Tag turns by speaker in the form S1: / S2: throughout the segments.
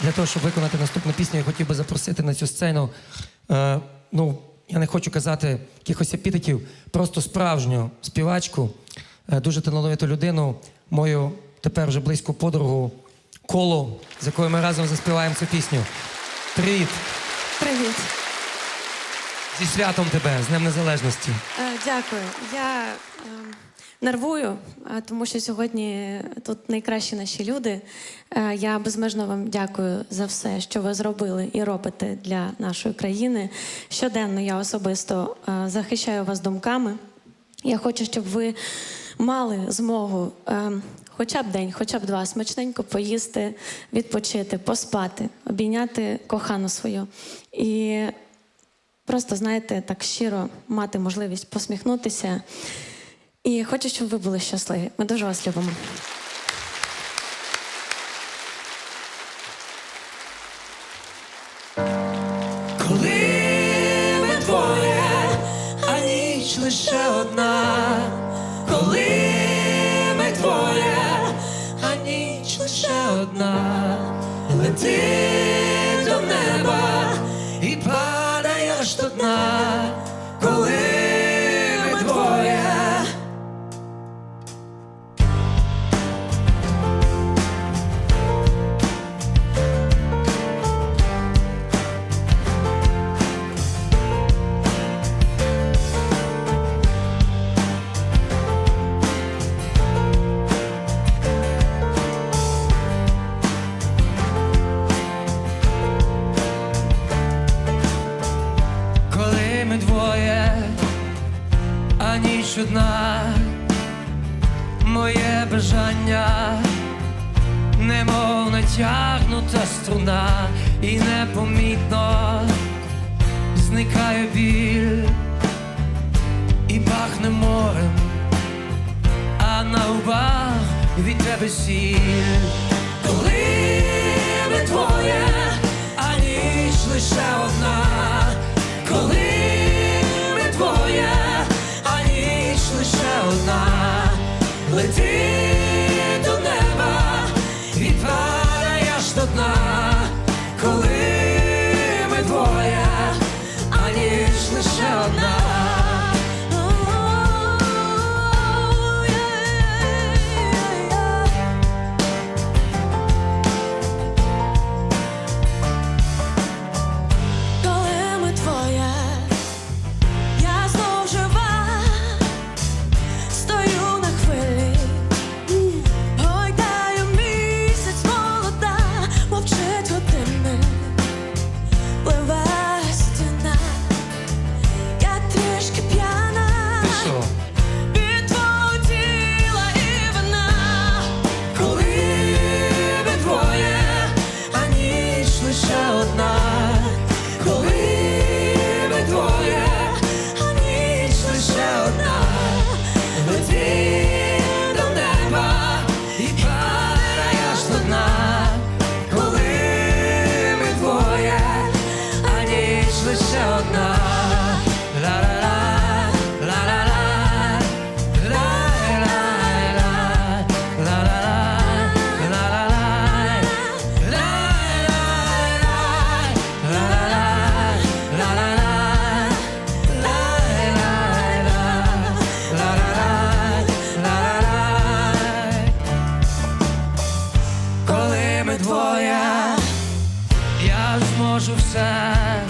S1: для того, щоб виконати наступну пісню, я хотів би запросити на цю сцену. Е, ну, я не хочу казати якихось епітетів, просто справжню співачку, е, дуже талановиту людину, мою тепер вже близьку подругу Колу, з якою ми разом заспіваємо цю пісню. Привіт!
S2: Привіт.
S1: Зі святом тебе, з Днем Незалежності.
S2: Е, Дякую. Я е, нервую, е, тому що сьогодні тут найкращі наші люди. Е, Я безмежно вам дякую за все, що ви зробили і робите для нашої країни. Щоденно я особисто е, захищаю вас думками. Я хочу, щоб ви мали змогу е, хоча б день, хоча б два смачненько поїсти, відпочити, поспати, обійняти кохану свою. І Просто знаєте, так щиро мати можливість посміхнутися. І хочу, щоб ви були щасливі. Ми дуже вас любимо.
S1: Коли ми двоє, а ніч лише одна. Коли ми двоє, а ніч лише одна. Лети а ніч одна, моє бажання, немов натягнута струна, і непомітно зникає біль, і пахне морем, а на губах від тебе сіль.
S2: Я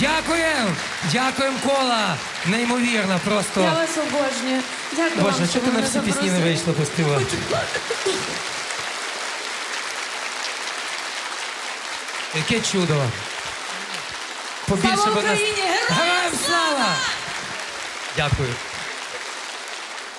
S1: Дякуємо! Дякуємо, кола! Неймовірно, просто.
S2: Я вас обожнюю. Дякую
S1: Боже,
S2: вам,
S1: що ти
S2: ви
S1: на
S2: мене
S1: всі пісні не
S2: запросили.
S1: вийшла поспівати? Яке чудо! Побільше
S2: Слава
S1: б нас-
S2: Україні! Героям
S1: Героям слава! Дякую.